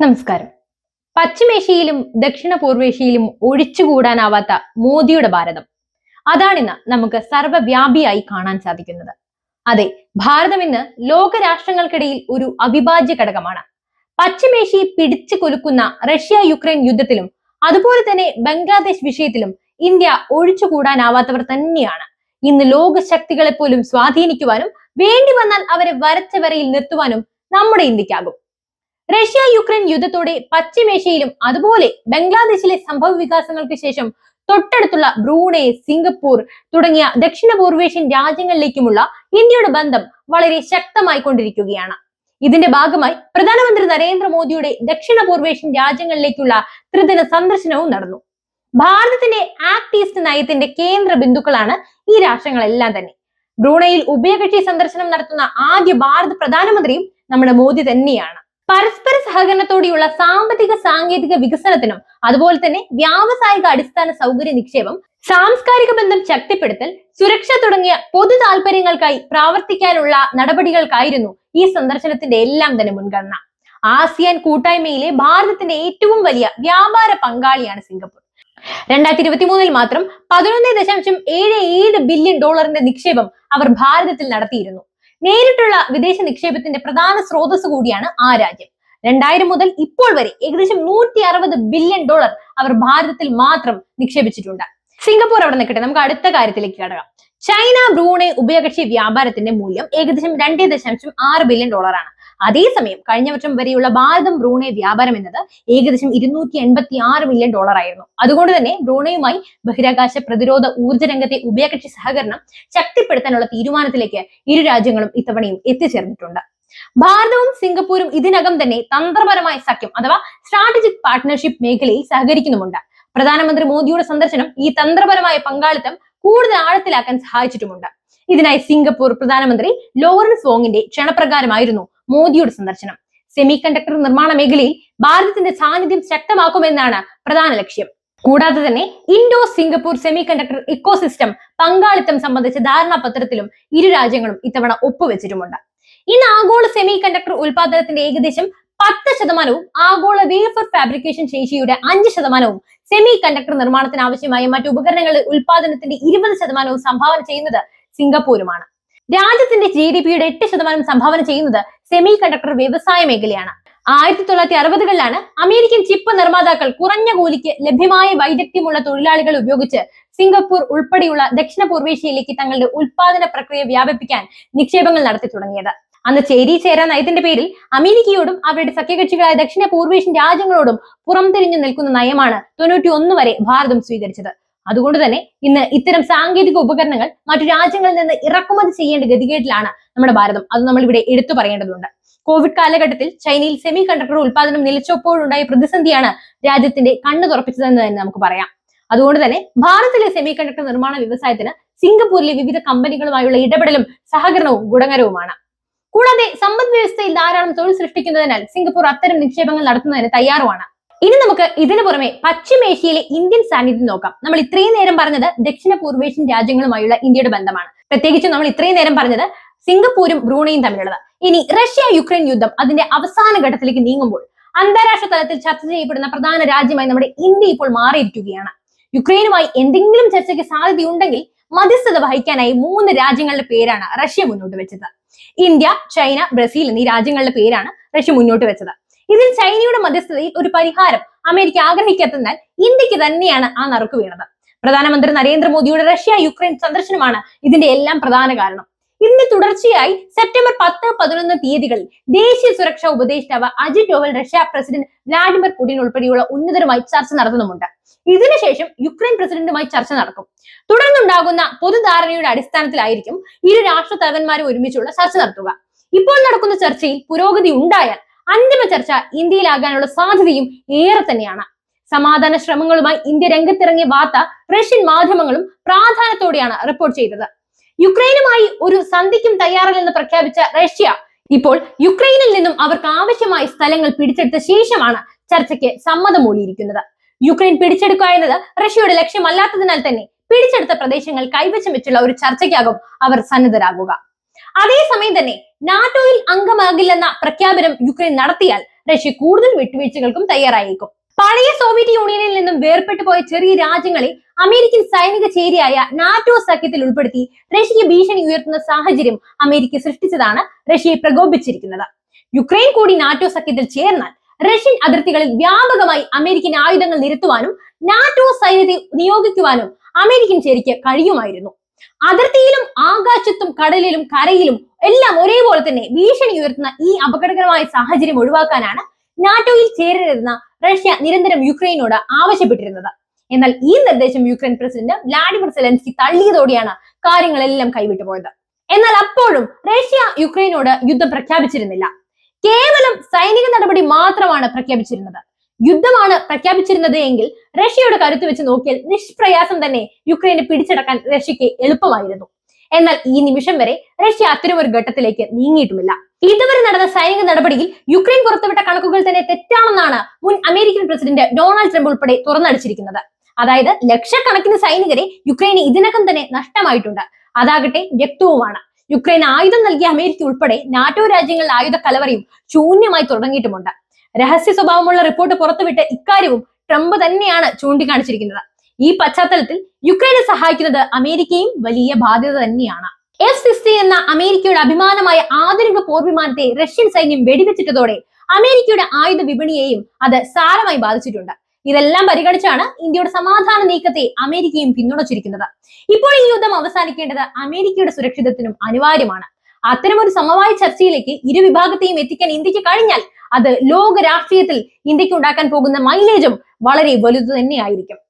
നമസ്കാരം. പശ്ചിമേഷ്യയിലും ദക്ഷിണ പൂർവേഷ്യയിലും ഒഴിച്ചുകൂടാനാവാത്ത മോദിയുടെ ഭാരതം. അതാണിന്ന് നമുക്ക് സർവവ്യാപിയായി കാണാൻ സാധിക്കുന്നത്. അതെ ഭാരതം ഇന്ന് ലോകരാഷ്ട്രങ്ങൾക്കിടയിൽ ഒരു അവിഭാജ്യ ഘടകമാണ്. പശ്ചിമേഷ്യയെ പിടിച്ചു കൊലുക്കുന്ന റഷ്യ യുക്രൈൻ യുദ്ധത്തിലും അതുപോലെ തന്നെ ബംഗ്ലാദേശ് വിഷയത്തിലും ഇന്ത്യ ഒഴിച്ചുകൂടാനാവാത്തവർ തന്നെയാണ്. ഇന്ന് ലോക ശക്തികളെ പോലും സ്വാധീനിക്കുവാനും വേണ്ടി വന്നാൽ അവരെ വരച്ച വരയിൽ നിർത്തുവാനും നമ്മുടെ ഇന്ത്യക്കാകും റഷ്യ യുക്രൈൻ യുദ്ധത്തോടെ പശ്ചിമേഷ്യയിലും അതുപോലെ ബംഗ്ലാദേശിലെ സംഭവ വികാസങ്ങൾക്ക് ശേഷം തൊട്ടടുത്തുള്ള ബ്രൂണെ സിംഗപ്പൂർ തുടങ്ങിയ ദക്ഷിണ പൂർവേഷ്യൻ രാജ്യങ്ങളിലേക്കുമുള്ള ഇന്ത്യയുടെ ബന്ധം വളരെ ശക്തമായി കൊണ്ടിരിക്കുകയാണ്. ഇതിന്റെ ഭാഗമായി പ്രധാനമന്ത്രി നരേന്ദ്രമോദിയുടെ ദക്ഷിണ പൂർവേഷ്യൻ രാജ്യങ്ങളിലേക്കുള്ള ത്രിദിന സന്ദർശനവും നടന്നു. ഭാരതത്തിന്റെ ആക്ട് ഈസ്റ്റ് നയത്തിന്റെ കേന്ദ്ര ബിന്ദുക്കളാണ് ഈ രാഷ്ട്രങ്ങളെല്ലാം തന്നെ. ബ്രൂണയിൽ ഉഭയകക്ഷി സന്ദർശനം നടത്തുന്ന ആദ്യ ഭാരത പ്രധാനമന്ത്രിയും നമ്മുടെ മോദി തന്നെയാണ്. പരസ്പര സഹകരണത്തോടെയുള്ള സാമ്പത്തിക സാങ്കേതിക വികസനത്തിനും അതുപോലെ തന്നെ വ്യാവസായിക അടിസ്ഥാന സൗകര്യ നിക്ഷേപം സാംസ്കാരിക ബന്ധം ശക്തിപ്പെടുത്തൽ സുരക്ഷ തുടങ്ങിയ പൊതു താല്പര്യങ്ങൾക്കായി പ്രവർത്തിക്കാനുള്ള നടപടികൾക്കായിരുന്നു ഈ സന്ദർശനത്തിന്റെ എല്ലാം തന്നെ മുൻഗണന. ആസിയാൻ കൂട്ടായ്മയിലെ ഭാരതത്തിന്റെ ഏറ്റവും വലിയ വ്യാപാര പങ്കാളിയാണ് സിംഗപ്പൂർ. രണ്ടായിരത്തി ഇരുപത്തി മൂന്നിൽ മാത്രം പതിനൊന്ന് ദശാംശം ഏഴ് ഏഴ് ബില്യൺ ഡോളറിന്റെ നിക്ഷേപം അവർ ഭാരതത്തിൽ നടത്തിയിരുന്നു. നേരിട്ടുള്ള വിദേശ നിക്ഷേപത്തിന്റെ പ്രധാന സ്രോതസ് കൂടിയാണ് ആ രാജ്യം. രണ്ടായിരം മുതൽ ഇപ്പോൾ വരെ ഏകദേശം നൂറ്റി അറുപത് ബില്യൺ ഡോളർ അവർ ഭാരതത്തിൽ മാത്രം നിക്ഷേപിച്ചിട്ടുണ്ട്. സിംഗപ്പൂർ അവിടെ നിൽക്കട്ടെ നമുക്ക് അടുത്ത കാര്യത്തിലേക്ക് കടക്കാം. ചൈന ബ്രൂണെ ഉഭയകക്ഷി വ്യാപാരത്തിന്റെ മൂല്യം ഏകദേശം രണ്ടേ ദശാംശം ആറ് ബില്യൺ ഡോളറാണ്. അതേസമയം കഴിഞ്ഞ വർഷം വരെയുള്ള ഭാരതം ബ്രൂണെ വ്യാപാരം എന്നത് ഏകദേശം ഇരുന്നൂറ്റി എൺപത്തി ആറ് മില്യൺ ഡോളർ ആയിരുന്നു. അതുകൊണ്ട് തന്നെ ബ്രൂണയുമായി ബഹിരാകാശ പ്രതിരോധ ഊർജ രംഗത്തെ ഉഭയകക്ഷി സഹകരണം ശക്തിപ്പെടുത്താനുള്ള തീരുമാനത്തിലേക്ക് ഇരു രാജ്യങ്ങളും ഇത്തവണയും എത്തിച്ചേർന്നിട്ടുണ്ട്. ഭാരതവും സിംഗപ്പൂരും ഇതിനകം തന്നെ തന്ത്രപരമായ സഖ്യം അഥവാ സ്ട്രാറ്റജിക് പാർട്ട്ണർഷിപ്പ് മേഖലയിൽ സഹകരിക്കുന്നുമുണ്ട്. പ്രധാനമന്ത്രി മോദിയുടെ സന്ദർശനം ഈ തന്ത്രപരമായ പങ്കാളിത്തം കൂടുതൽ ആഴത്തിലാക്കാൻ സഹായിച്ചിട്ടുമുണ്ട്. ഇതിനായി സിംഗപ്പൂർ പ്രധാനമന്ത്രി ലോറൻസ് വോങ്ങിന്റെ ക്ഷണപ്രകാരമായിരുന്നു മോദിയുടെ സന്ദർശനം. സെമി കണ്ടക്ടർ നിർമ്മാണ മേഖലയിൽ ഭാരതത്തിന്റെ സാന്നിധ്യം ശക്തമാക്കുമെന്നാണ് പ്രധാന ലക്ഷ്യം. കൂടാതെ തന്നെ Indo Singapore semiconductor ecosystem പങ്കാളിത്തം സംബന്ധിച്ച ധാരണാപത്രത്തിലും ഇരു രാജ്യങ്ങളും ഇത്തവണ ഒപ്പുവെച്ചിട്ടുമുണ്ട്. ഇന്ന് ആഗോള സെമി കണ്ടക്ടർ ഉൽപാദനത്തിന്റെ ഏകദേശം പത്ത് ശതമാനവും ആഗോള വേഫർ ഫാബ്രിക്കേഷൻ ശേഷിയുടെ അഞ്ച് ശതമാനവും സെമി കണ്ടക്ടർ നിർമ്മാണത്തിന് ആവശ്യമായ മറ്റു ഉപകരണങ്ങളുടെ ഉൽപാദനത്തിന്റെ ഇരുപത് ശതമാനവും സംഭാവന ചെയ്യുന്നത് സിംഗപ്പൂരുമാണ്. രാജ്യത്തിന്റെ ജി ഡി പിയുടെ എട്ട് ശതമാനം സംഭാവന ചെയ്യുന്നത് സെമി കണ്ടക്ടർ വ്യവസായ മേഖലയാണ്. ആയിരത്തി തൊള്ളായിരത്തി അറുപതുകളിലാണ് അമേരിക്കൻ ചിപ്പ് നിർമ്മാതാക്കൾ കുറഞ്ഞ കൂലിക്ക് ലഭ്യമായ വൈദഗ്ധ്യമുള്ള തൊഴിലാളികൾ ഉപയോഗിച്ച് സിംഗപ്പൂർ ഉൾപ്പെടെയുള്ള ദക്ഷിണ പൂർവേഷ്യയിലേക്ക് തങ്ങളുടെ ഉൽപാദന പ്രക്രിയ വ്യാപിപ്പിക്കാൻ നിക്ഷേപങ്ങൾ നടത്തി തുടങ്ങിയത്. അന്ന് ചേരി ചേരാ നയത്തിന്റെ പേരിൽ അമേരിക്കയോടും അവരുടെ സഖ്യകക്ഷികളായ ദക്ഷിണ പൂർവേഷ്യൻ രാജ്യങ്ങളോടും പുറംതിരിഞ്ഞു നിൽക്കുന്ന നയമാണ് തൊണ്ണൂറ്റി ഒന്ന് വരെ ഭാരതം സ്വീകരിച്ചത്. അതുകൊണ്ട് തന്നെ ഇന്ന് ഇത്തരം സാങ്കേതിക ഉപകരണങ്ങൾ മറ്റു രാജ്യങ്ങളിൽ നിന്ന് ഇറക്കുമതി ചെയ്യേണ്ട ഗതികേട്ടിലാണ് നമ്മുടെ ഭാരതം. അത് നമ്മൾ ഇവിടെ എടുത്തു പറയേണ്ടതുണ്ട്. കോവിഡ് കാലഘട്ടത്തിൽ ചൈനയിൽ സെമി കണ്ടക്ടർ ഉൽപാദനം നിലച്ചപ്പോഴുണ്ടായ പ്രതിസന്ധിയാണ് രാജ്യത്തിന്റെ കണ്ണു തുറപ്പിച്ചതെന്ന് തന്നെ നമുക്ക് പറയാം. അതുകൊണ്ട് തന്നെ ഭാരതത്തിലെ സെമി കണ്ടക്ടർ നിർമ്മാണ വ്യവസായത്തിന് സിംഗപ്പൂരിലെ വിവിധ കമ്പനികളുമായുള്ള ഇടപെടലും സഹകരണവും ഗുണകരവുമാണ്. കൂടാതെ സമ്പദ് വ്യവസ്ഥയിൽ ധാരാളം തൊഴിൽ സൃഷ്ടിക്കുന്നതിനാൽ സിംഗപ്പൂർ അത്തരം നിക്ഷേപങ്ങൾ നടത്തുന്നതിന് തയ്യാറുമാണ്. ഇനി നമുക്ക് ഇതിനു പുറമെ പശ്ചിമേഷ്യയിലെ ഇന്ത്യൻ സാന്നിധ്യം നോക്കാം. നമ്മൾ ഇത്രയും നേരം പറഞ്ഞത് ദക്ഷിണ പൂർവേഷ്യൻ രാജ്യങ്ങളുമായുള്ള ഇന്ത്യയുടെ ബന്ധമാണ്. പ്രത്യേകിച്ച് നമ്മൾ ഇത്രയും നേരം പറഞ്ഞത് സിംഗപ്പൂരും ബ്രൂണയും തമ്മിലുള്ളത്. ഇനി റഷ്യ യുക്രൈൻ യുദ്ധം അതിന്റെ അവസാന ഘട്ടത്തിലേക്ക് നീങ്ങുമ്പോൾ അന്താരാഷ്ട്ര തലത്തിൽ ചർച്ച ചെയ്യപ്പെടുന്ന പ്രധാന രാജ്യമായി നമ്മുടെ ഇന്ത്യ ഇപ്പോൾ മാറിയിരിക്കുകയാണ്. യുക്രൈനുമായി എന്തെങ്കിലും ചർച്ചയ്ക്ക് സാധ്യതയുണ്ടെങ്കിൽ മധ്യസ്ഥത വഹിക്കാനായി മൂന്ന് രാജ്യങ്ങളുടെ പേരാണ് റഷ്യ മുന്നോട്ട് വെച്ചത്. ഇന്ത്യ ചൈന ബ്രസീൽ എന്നീ രാജ്യങ്ങളുടെ പേരാണ് റഷ്യ മുന്നോട്ട് വെച്ചത്. ഇതിൽ ചൈനയുടെ മധ്യസ്ഥതയിൽ ഒരു പരിഹാരം അമേരിക്ക ആഗ്രഹിക്കാത്തതിനാൽ ഇന്ത്യയ്ക്ക് തന്നെയാണ് ആ നറുക്ക് വീണത്. പ്രധാനമന്ത്രി നരേന്ദ്രമോദിയുടെ റഷ്യ യുക്രൈൻ സന്ദർശനമാണ് ഇതിന്റെ എല്ലാം പ്രധാന കാരണം. ഇതിന്റെ തുടർച്ചയായി സെപ്റ്റംബർ പത്ത് പതിനൊന്ന് തീയതികളിൽ ദേശീയ സുരക്ഷാ ഉപദേഷ്ടാവ് Ajit Doval Russia president Vladimir Putin ഉൾപ്പെടെയുള്ള ഉന്നതരുമായി ചർച്ച നടത്തുന്നുമുണ്ട്. ഇതിനുശേഷം യുക്രൈൻ പ്രസിഡന്റുമായി ചർച്ച നടക്കും. തുടർന്നുണ്ടാകുന്ന പൊതുധാരണയുടെ അടിസ്ഥാനത്തിലായിരിക്കും ഇരു രാഷ്ട്ര തലവന്മാരും ഒരുമിച്ചുള്ള ചർച്ച നടത്തുക. ഇപ്പോൾ നടക്കുന്ന ചർച്ചയിൽ പുരോഗതി ഉണ്ടായാൽ അന്തിമ ചർച്ച ഇന്ത്യയിലാകാനുള്ള സാധ്യതയും ഏറെ തന്നെയാണ്. സമാധാന ശ്രമങ്ങളുമായി ഇന്ത്യ രംഗത്തിറങ്ങിയ വാർത്ത റഷ്യൻ മാധ്യമങ്ങളും പ്രാധാന്യത്തോടെയാണ് റിപ്പോർട്ട് ചെയ്തത്. യുക്രൈനുമായി ഒരു സന്ധിക്കും തയ്യാറല്ലെന്ന് പ്രഖ്യാപിച്ച റഷ്യ ഇപ്പോൾ യുക്രൈനിൽ നിന്നും അവർക്ക് ആവശ്യമായ സ്ഥലങ്ങൾ പിടിച്ചെടുത്ത ശേഷമാണ് ചർച്ചയ്ക്ക് സമ്മതമൂടിയിരിക്കുന്നത്. യുക്രൈൻ പിടിച്ചെടുക്കുക എന്നത് റഷ്യയുടെ ലക്ഷ്യമല്ലാത്തതിനാൽ തന്നെ പിടിച്ചെടുത്ത പ്രദേശങ്ങൾ കൈവശം വെച്ചുള്ള ഒരു ചർച്ചയ്ക്കാകും അവർ സന്നദ്ധരാകുക. അതേസമയം തന്നെ നാറ്റോയിൽ അംഗമാകില്ലെന്ന പ്രഖ്യാപനം യുക്രൈൻ നടത്തിയാൽ റഷ്യ കൂടുതൽ വിട്ടുവീഴ്ചകൾക്കും തയ്യാറായേക്കും. പഴയ സോവിയറ്റ് യൂണിയനിൽ നിന്നും വേർപെട്ടു പോയ ചെറിയ രാജ്യങ്ങളെ അമേരിക്കൻ സൈനിക ചേരിയായ നാറ്റോ സഖ്യത്തിൽ ഉൾപ്പെടുത്തി റഷ്യക്ക് ഭീഷണി ഉയർത്തുന്ന സാഹചര്യം അമേരിക്ക സൃഷ്ടിച്ചതാണ് റഷ്യയെ പ്രകോപിച്ചിരിക്കുന്നത് യുക്രൈൻ കൂടി നാറ്റോ സഖ്യത്തിൽ ചേർന്നാൽ റഷ്യൻ അതിർത്തികളിൽ വ്യാപകമായി അമേരിക്കൻ ആയുധങ്ങൾ നിരത്തുവാനും നാറ്റോ സൈന്യത്തെ നിയോഗിക്കുവാനും അമേരിക്കൻ ചേരിക്ക് കഴിയുമായിരുന്നു. അതിർത്തിയിലും ആകാശത്തും കടലിലും കരയിലും എല്ലാം ഒരേപോലെ തന്നെ ഭീഷണി ഉയർത്തുന്ന ഈ അപകടകരമായ സാഹചര്യം ഒഴിവാക്കാനാണ് നാറ്റോയിൽ ചേരരുതെന്ന റഷ്യ നിരന്തരം യുക്രൈനോട് ആവശ്യപ്പെട്ടിരുന്നത്. എന്നാൽ ഈ നിർദ്ദേശം യുക്രൈൻ പ്രസിഡന്റ് വ്ളാഡിമിർ സെലൻസ്കി തള്ളിയതോടെയാണ് കാര്യങ്ങളെല്ലാം കൈവിട്ടു പോയത്. എന്നാൽ അപ്പോഴും റഷ്യ യുക്രൈനോട് യുദ്ധം പ്രഖ്യാപിച്ചിരുന്നില്ല. കേവലം സൈനിക നടപടി മാത്രമാണ് പ്രഖ്യാപിച്ചിരുന്നത്. യുദ്ധമാണ് പ്രഖ്യാപിച്ചിരുന്നത് എങ്കിൽ റഷ്യയുടെ കരുത്ത് വെച്ച് നോക്കിയാൽ നിഷ്പ്രയാസം തന്നെ യുക്രൈനെ പിടിച്ചടക്കാൻ റഷ്യക്ക് എളുപ്പമായിരുന്നു. എന്നാൽ ഈ നിമിഷം വരെ റഷ്യ അത്തരമൊരു ഘട്ടത്തിലേക്ക് നീങ്ങിയിട്ടുമില്ല. ഇതുവരെ നടന്ന സൈനിക നടപടിയിൽ യുക്രൈൻ പുറത്തുവിട്ട കണക്കുകൾ തന്നെ തെറ്റാണെന്നാണ് മുൻ അമേരിക്കൻ പ്രസിഡന്റ് ഡൊണാൾഡ് ട്രംപ് ഉൾപ്പെടെ തുറന്നടിച്ചിരിക്കുന്നത്. അതായത് ലക്ഷക്കണക്കിന് സൈനികരെ യുക്രൈന് ഇതിനകം തന്നെ നഷ്ടമായിട്ടുണ്ട്. അതാകട്ടെ വ്യക്തവുമാണ്. യുക്രൈൻ ആയുധം നൽകിയ അമേരിക്ക ഉൾപ്പെടെ നാറ്റോ രാജ്യങ്ങളുടെ ആയുധ കലവറയും ശൂന്യമായി തുടങ്ങിയിട്ടുമുണ്ട്. രഹസ്യ സ്വഭാവമുള്ള റിപ്പോർട്ട് പുറത്തുവിട്ട് ഇക്കാര്യവും ട്രംപ് തന്നെയാണ് ചൂണ്ടിക്കാണിച്ചിരിക്കുന്നത്. ഈ പശ്ചാത്തലത്തിൽ യുക്രൈനെ സഹായിക്കുന്നത് അമേരിക്കയും വലിയ ബാധ്യത തന്നെയാണ്. എഫ് സിക്സ്റ്റി എന്ന അമേരിക്കയുടെ അഭിമാനമായ ആധുനിക പോർവിമാനത്തെ റഷ്യൻ സൈന്യം വെടിവെച്ചിട്ടതോടെ അമേരിക്കയുടെ ആയുധ വിപണിയെയും അത് സാരമായി ബാധിച്ചിട്ടുണ്ട്. ഇതെല്ലാം പരിഗണിച്ചാണ് ഇന്ത്യയുടെ സമാധാന നീക്കത്തെ അമേരിക്കയും പിന്തുണച്ചിരിക്കുന്നത്. ഇപ്പോൾ ഈ യുദ്ധം അവസാനിക്കേണ്ടത് അമേരിക്കയുടെ സുരക്ഷിതത്വത്തിനും അനിവാര്യമാണ്. അത്തരമൊരു സമവായ ചർച്ചയിലേക്ക് ഇരു വിഭാഗത്തെയും എത്തിക്കാൻ ഇന്ത്യയ്ക്ക് കഴിഞ്ഞാൽ അത് ലോക രാഷ്ട്രീയത്തിൽ ഇന്ത്യയ്ക്ക് ഉണ്ടാക്കാൻ പോകുന്ന മൈലേജും വളരെ വലുത് തന്നെയായിരിക്കും.